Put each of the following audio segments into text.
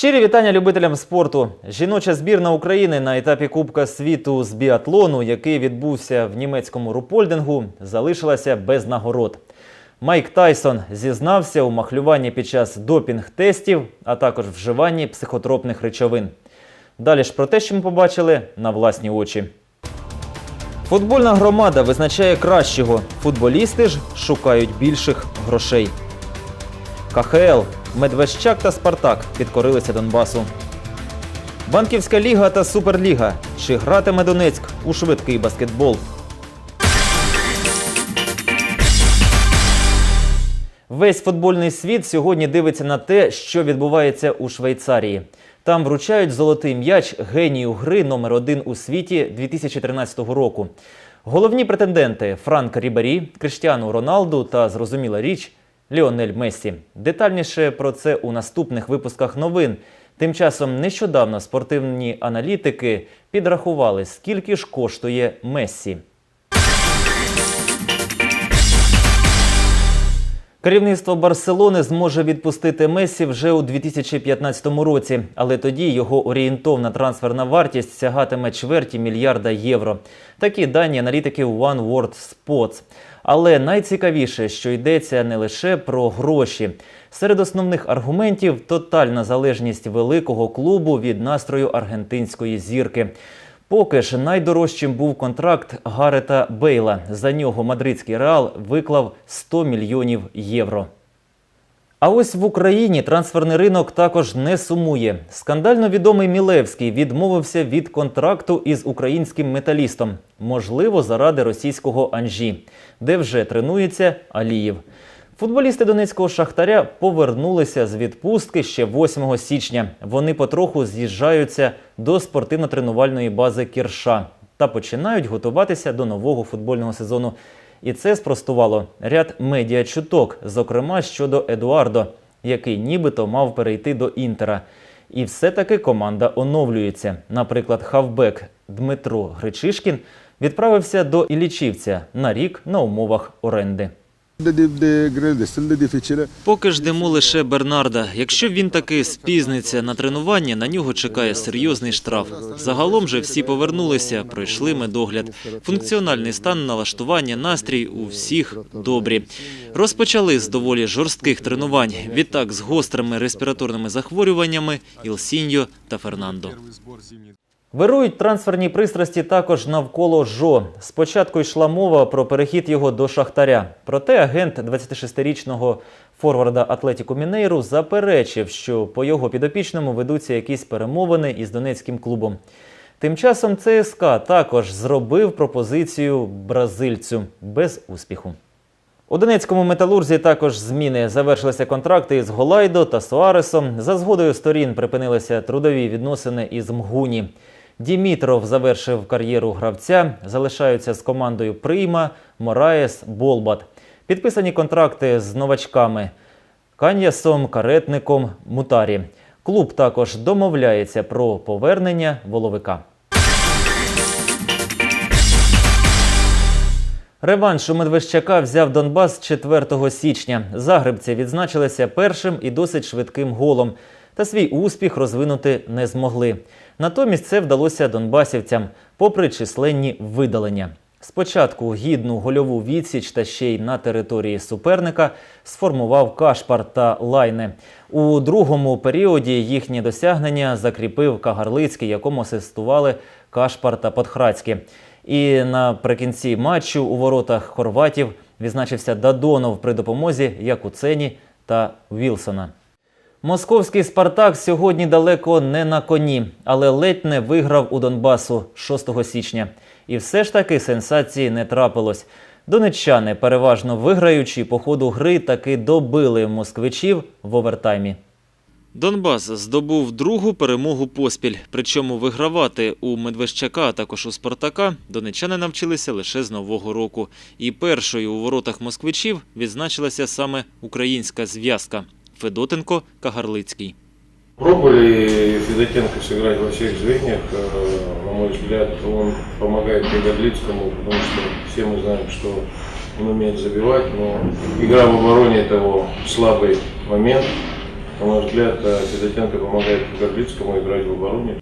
Щирі вітання любителям спорту. Жіноча збірна України на етапі Кубка світу з біатлону, який відбувся в німецькому Рупольдингу, залишилася без нагород. Майк Тайсон зізнався у махлюванні під час допінг-тестів, а також вживанні психотропних речовин. Далі ж про те, що ми побачили на власні очі. Футбольна громада визначає кращого. Футболісти ж шукають більших грошей. КХЛ, Медвещак та Спартак підкорилися Донбасу. Банківська ліга та Суперліга. Чи гратиме Донецьк у швидкий баскетбол? Весь футбольний світ сьогодні дивиться на те, що відбувається у Швейцарії. Там вручають золотий м'яч генію гри номер один у світі 2013 року. Головні претенденти Франк Рібарі, Криштіану Роналду та зрозуміла річ Ліонель Мессі. Детальніше про це у наступних випусках новин. Тим часом нещодавно спортивні аналітики підрахували, скільки ж коштує Мессі. Керівництво Барселони зможе відпустити Месі вже у 2015 році, але тоді його орієнтовна трансферна вартість сягатиме чверті мільярда євро. Такі дані аналітиків One World Sports. Але найцікавіше, що йдеться не лише про гроші. Серед основних аргументів тотальна залежність великого клубу від настрою аргентинської зірки. Поки ж найдорожчим був контракт Гарета Бейла. За нього мадридський реал виклав 100 мільйонів євро. А ось в Україні трансферний ринок також не сумує. Скандально відомий Мілевський відмовився від контракту із українським металістом, можливо, заради російського Анжі, де вже тренується Алієв. Футболісти донецького шахтаря повернулися з відпустки ще 8 січня. Вони потроху з'їжджаються до спортивно-тренувальної бази Кірша та починають готуватися до нового футбольного сезону. І це спростувало ряд медіачуток, зокрема щодо Едуардо, який нібито мав перейти до Інтера. І все-таки команда оновлюється. Наприклад, хавбек Дмитро Гречишкін відправився до Ілічівця на рік на умовах оренди. Поки ждемо лише Бернарда. Якщо він таки спізниться на тренування, на нього чекає серйозний штраф. Загалом же всі повернулися, пройшли медогляд. Функціональний стан налаштування, настрій у всіх добрі. Розпочали з доволі жорстких тренувань. Відтак з гострими респіраторними захворюваннями Ілсіньо та Фернандо. Вирують трансферні пристрасті також навколо Жо. Спочатку йшла мова про перехід його до Шахтаря. Проте агент 26-річного форварда Атлетіку Мінейру заперечив, що по його підопічному ведуться якісь перемовини із донецьким клубом. Тим часом ЦСКА також зробив пропозицію бразильцю без успіху. У Донецькому металурзі також зміни завершилися контракти із Голайдо та Суаресом. За згодою сторін припинилися трудові відносини із Мгуні. Дімітров завершив кар'єру гравця. Залишаються з командою Прийма, Мораєс, Болбат. Підписані контракти з новачками Каньясом, Каретником, Мутарі. Клуб також домовляється про повернення воловика. Реванш у Медвещака взяв Донбас 4 січня. Загребці відзначилися першим і досить швидким голом. Та свій успіх розвинути не змогли. Натомість це вдалося донбасівцям, попри численні видалення. Спочатку гідну гольову відсіч та ще й на території суперника сформував Кашпар та Лайне. У другому періоді їхні досягнення закріпив Кагарлицький, якому асистували Кашпар та Подхрацький. І наприкінці матчу у воротах хорватів відзначився Дадонов при допомозі Якуцені та Вілсона. Московський Спартак сьогодні далеко не на коні, але ледь не виграв у Донбасу 6 січня. І все ж таки сенсації не трапилось. Донеччани, переважно виграючи по ходу гри, таки добили москвичів в овертаймі. Донбас здобув другу перемогу поспіль. Причому вигравати у Медвещака, а також у Спартака донеччани навчилися лише з нового року. І першою у воротах москвичів відзначилася саме українська зв'язка Федотенко Кагарлицький. Пробовали Федотенко сыграть во всех звеньях. Э, На мой взгляд, он помогает Бегодлицкому, потому что все мы знаем, что он умеет забивать, но игра в обороне – это его слабый момент. На мой взгляд, э, Федотенко помогает Гордицкому играть в обороне.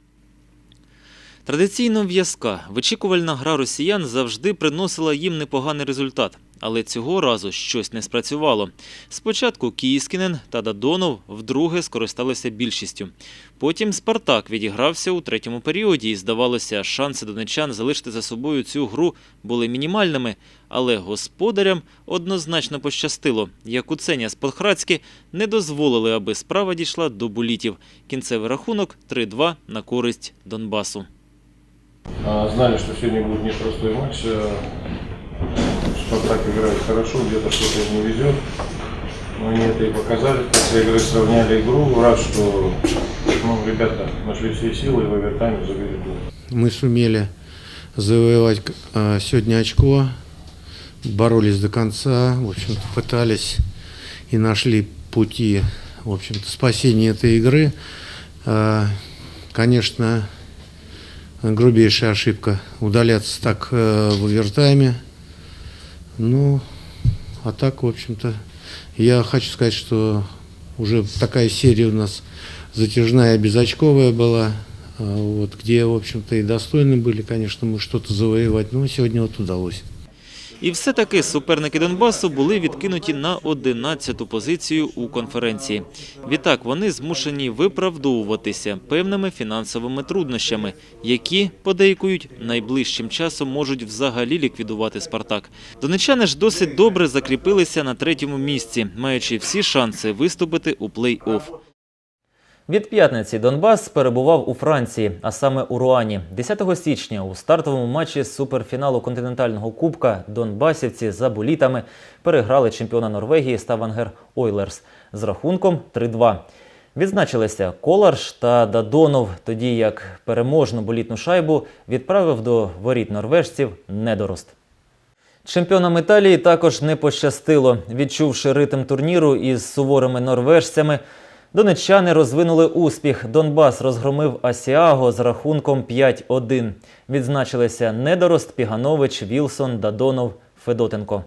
Традиційно в'язка, вичікувальна гра росіян завжди приносила їм непоганий результат. Але цього разу щось не спрацювало. Спочатку Кіскінен та Дадонов вдруге скористалися більшістю. Потім Спартак відігрався у третьому періоді, і здавалося, шанси донечан залишити за собою цю гру були мінімальними. Але господарям однозначно пощастило. Якуценя з Подхрацьки не дозволили, аби справа дійшла до булітів. Кінцевий рахунок 3-2 на користь Донбасу. Знали, что сегодня будет непростой матч. Спартак играет хорошо, где-то что-то не везет. Но они это и показали. Конце игры сравняли игру. Рад, что ну, ребята нашли все силы и в овертайме забили. Мы сумели завоевать э, сегодня очко, боролись до конца, в общем-то, пытались и нашли пути, в общем-то, спасения этой игры. Э, Конечно, грубейшая ошибка удаляться так э, в овертайме. Ну, а так, в общем-то, я хочу сказать, что уже такая серия у нас затяжная, безочковая была, а, вот, где, в общем-то, и достойны были, конечно, мы что-то завоевать, но сегодня вот удалось. І все-таки суперники Донбасу були відкинуті на 11-ту позицію у конференції. Відтак вони змушені виправдовуватися певними фінансовими труднощами, які, подейкують, найближчим часом можуть взагалі ліквідувати «Спартак». Донечани ж досить добре закріпилися на третьому місці, маючи всі шанси виступити у плей-офф. Від п'ятниці Донбас перебував у Франції, а саме у Руані. 10 січня у стартовому матчі суперфіналу континентального кубка Донбасівці за булітами переграли чемпіона Норвегії Ставангер Ойлерс з рахунком 3-2. Відзначилися Коларш та Дадонов, тоді як переможну болітну шайбу відправив до воріт норвежців недорост. Чемпіонам Італії також не пощастило. Відчувши ритм турніру із суворими норвежцями, донеччани розвинули успіх. Донбас розгромив Асіаго з рахунком 5-1. Відзначилися Недорост, Піганович, Вілсон, Дадонов, Федотенко.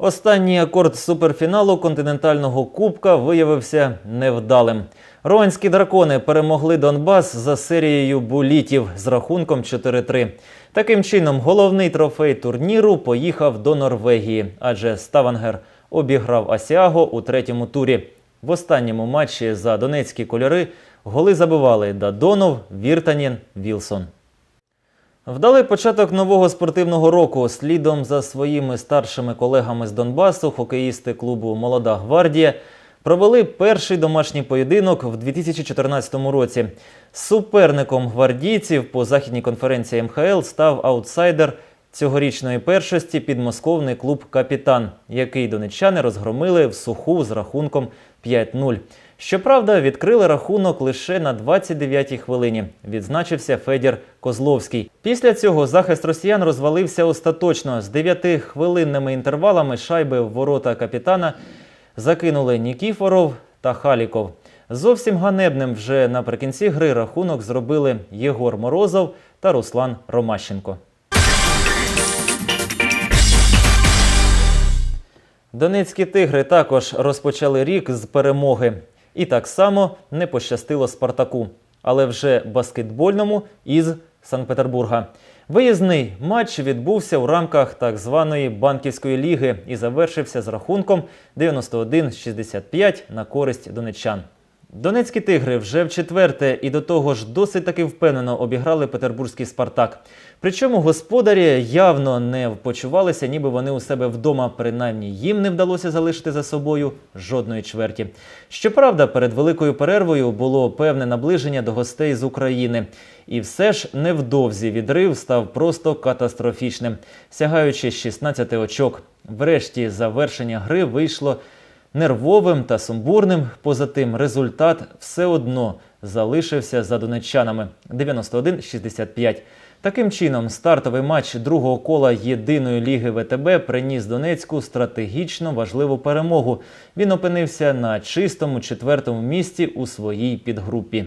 Останній акорд суперфіналу континентального кубка виявився невдалим. Руанські дракони перемогли Донбас за серією булітів з рахунком 4-3. Таким чином, головний трофей турніру поїхав до Норвегії, адже Ставангер обіграв Асіаго у третьому турі. В останньому матчі за донецькі кольори голи забивали Дадонов, Віртанін, Вілсон. Вдалий початок нового спортивного року слідом за своїми старшими колегами з Донбасу, хокеїсти клубу Молода гвардія провели перший домашній поєдинок в 2014 році. Суперником гвардійців по західній конференції МХЛ став аутсайдер цьогорічної першості підмосковний клуб Капітан, який донеччани розгромили в суху з рахунком 5-0. Щоправда, відкрили рахунок лише на 29-й хвилині. Відзначився Федір Козловський. Після цього захист росіян розвалився остаточно. З 9-хвилинними інтервалами шайби в ворота капітана закинули Нікіфоров та Халіков. Зовсім ганебним вже наприкінці гри рахунок зробили Єгор Морозов та Руслан Ромащенко. Донецькі тигри також розпочали рік з перемоги. І так само не пощастило Спартаку, але вже баскетбольному із Санкт-Петербурга. Виїзний матч відбувся у рамках так званої банківської ліги і завершився з рахунком 91-65 на користь донеччан. Донецькі тигри вже в четверте і до того ж досить таки впевнено обіграли петербурзький Спартак. Причому господарі явно не почувалися, ніби вони у себе вдома, принаймні їм не вдалося залишити за собою жодної чверті. Щоправда, перед великою перервою було певне наближення до гостей з України. І все ж невдовзі відрив став просто катастрофічним, сягаючи 16 очок. Врешті завершення гри вийшло нервовим та сумбурним. Поза тим, результат все одно залишився за донеччанами 91-65. Таким чином, стартовий матч другого кола єдиної ліги ВТБ приніс Донецьку стратегічно важливу перемогу. Він опинився на чистому четвертому місці у своїй підгрупі.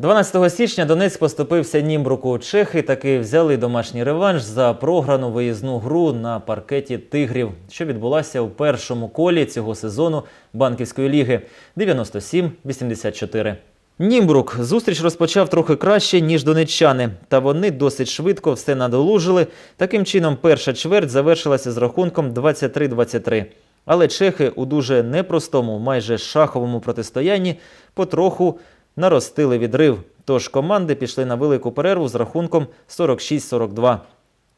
12 січня Донецьк поступився Німбруку. Чехи таки взяли домашній реванш за програну виїзну гру на паркеті тигрів, що відбулася у першому колі цього сезону банківської ліги 97-84. Німбрук зустріч розпочав трохи краще, ніж донеччани, та вони досить швидко все надолужили. Таким чином, перша чверть завершилася з рахунком 23-23. Але чехи у дуже непростому, майже шаховому протистоянні потроху наростили відрив. Тож команди пішли на велику перерву з рахунком 46-42.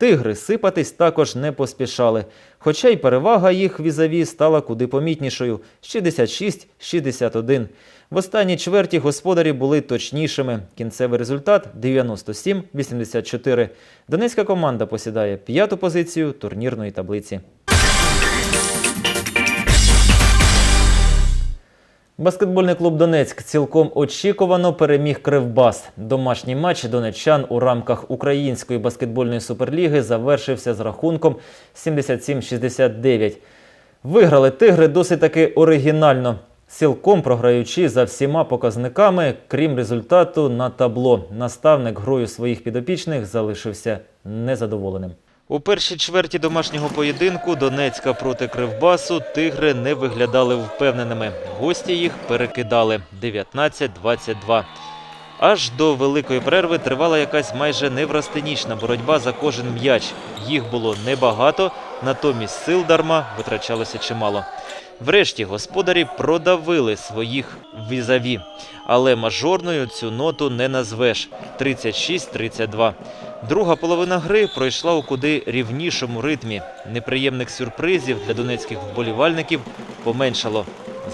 Тигри сипатись також не поспішали, хоча й перевага їх візаві стала куди помітнішою 66-61. В останній чверті господарі були точнішими. Кінцевий результат 97-84. Донецька команда посідає п'яту позицію турнірної таблиці. Баскетбольний клуб Донецьк цілком очікувано переміг Кривбас. Домашній матч донеччан у рамках Української баскетбольної суперліги завершився з рахунком 77-69. Виграли тигри досить таки оригінально, цілком програючи за всіма показниками, крім результату на табло. Наставник грою своїх підопічних залишився незадоволеним. У першій чверті домашнього поєдинку Донецька проти Кривбасу тигри не виглядали впевненими. Гості їх перекидали 19-22. Аж до великої перерви тривала якась майже неврастенічна боротьба за кожен м'яч. Їх було небагато, натомість сил дарма витрачалося чимало. Врешті господарі продавили своїх візаві, але мажорною цю ноту не назвеш 36-32. Друга половина гри пройшла у куди рівнішому ритмі. Неприємних сюрпризів для донецьких вболівальників поменшало.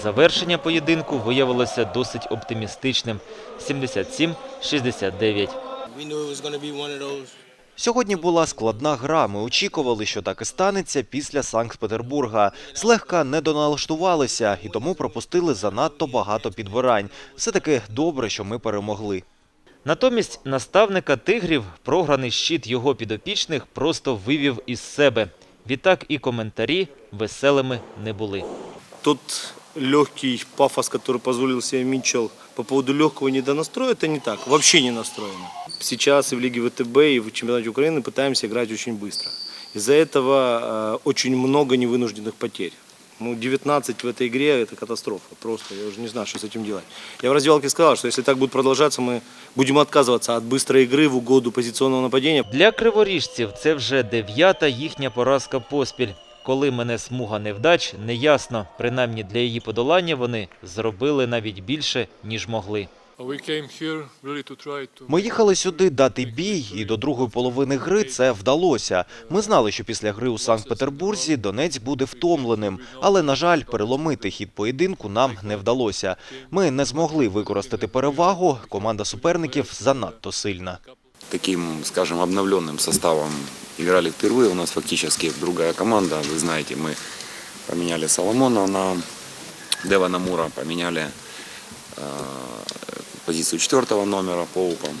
Завершення поєдинку виявилося досить оптимістичним 77-69. We knew it was going to be one of those. Сьогодні була складна гра. Ми очікували, що так і станеться після Санкт-Петербурга. Злегка не доналаштувалися і тому пропустили занадто багато підбирань. Все таки добре, що ми перемогли. Натомість наставника тигрів програний щит його підопічних просто вивів із себе. Відтак і коментарі веселими не були. Тот легкий пафос, который позволил себе Митчелл по поводу легкого недонастроя, это не так, вообще не настроено. Сейчас и в Лиге ВТБ, и в чемпионате Украины пытаемся играть очень быстро. Из-за этого э, очень много невынужденных потерь. Ну, 19 в этой игре – это катастрофа. Просто я уже не знаю, что с этим делать. Я в раздевалке сказал, что если так будет продолжаться, мы будем отказываться от быстрой игры в угоду позиционного нападения. Для криворіжців це вже дев'ята їхня поразка поспіль. Коли мене смуга невдач, неясно. Принаймні для її подолання вони зробили навіть більше, ніж могли. We came here really to try to Ми їхали сюди дати бій, і до другої половини гри це вдалося. Ми знали, що після гри у Санкт-Петербурзі Донець буде втомленим, але на жаль, переломити хід поєдинку нам не вдалося. Ми не змогли використати перевагу. Команда суперників занадто сильна. таким, скажем, обновленным составом играли впервые. У нас фактически другая команда. Вы знаете, мы поменяли Соломона на Девана Мура, поменяли э, позицию четвертого номера по упам.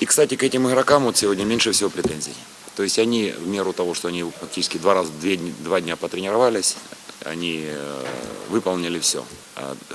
И, кстати, к этим игрокам вот сегодня меньше всего претензий. То есть они, в меру того, что они фактически два раза, две, два дня потренировались, они э, выполнили все.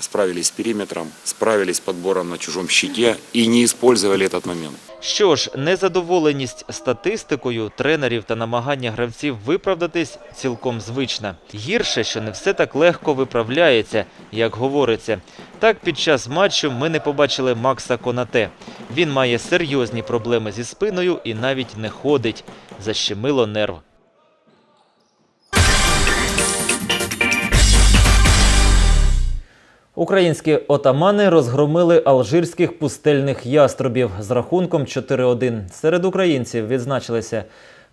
Справились с периметром, справились с подбором на чужом щите и не использовали этот момент. Що ж, незадоволеність статистикою тренерів та намагання гравців виправдатись цілком звична. Гірше, що не все так легко виправляється, як говориться. Так, під час матчу ми не побачили Макса Конате. Він має серйозні проблеми зі спиною і навіть не ходить. Защемило нерв. Українські отамани розгромили алжирських пустельних яструбів з рахунком 4-1. Серед українців відзначилися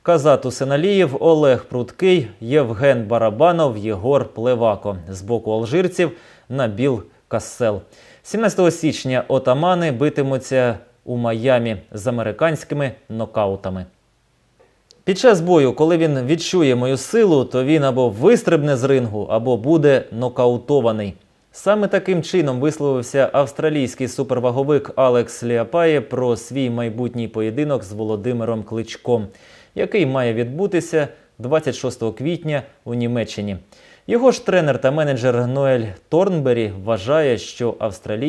Казат Усеналієв, Олег Пруткий, Євген Барабанов, Єгор Плевако. З боку алжирців Набіл Кассел. 17 січня отамани битимуться у Майамі з американськими нокаутами. Під час бою, коли він відчує мою силу, то він або вистрибне з рингу, або буде нокаутований. Саме таким чином висловився австралійський суперваговик Алекс Ліапає про свій майбутній поєдинок з Володимиром Кличком, який має відбутися 26 квітня у Німеччині. Його ж тренер та менеджер Ноель Торнбері вважає, що Австралій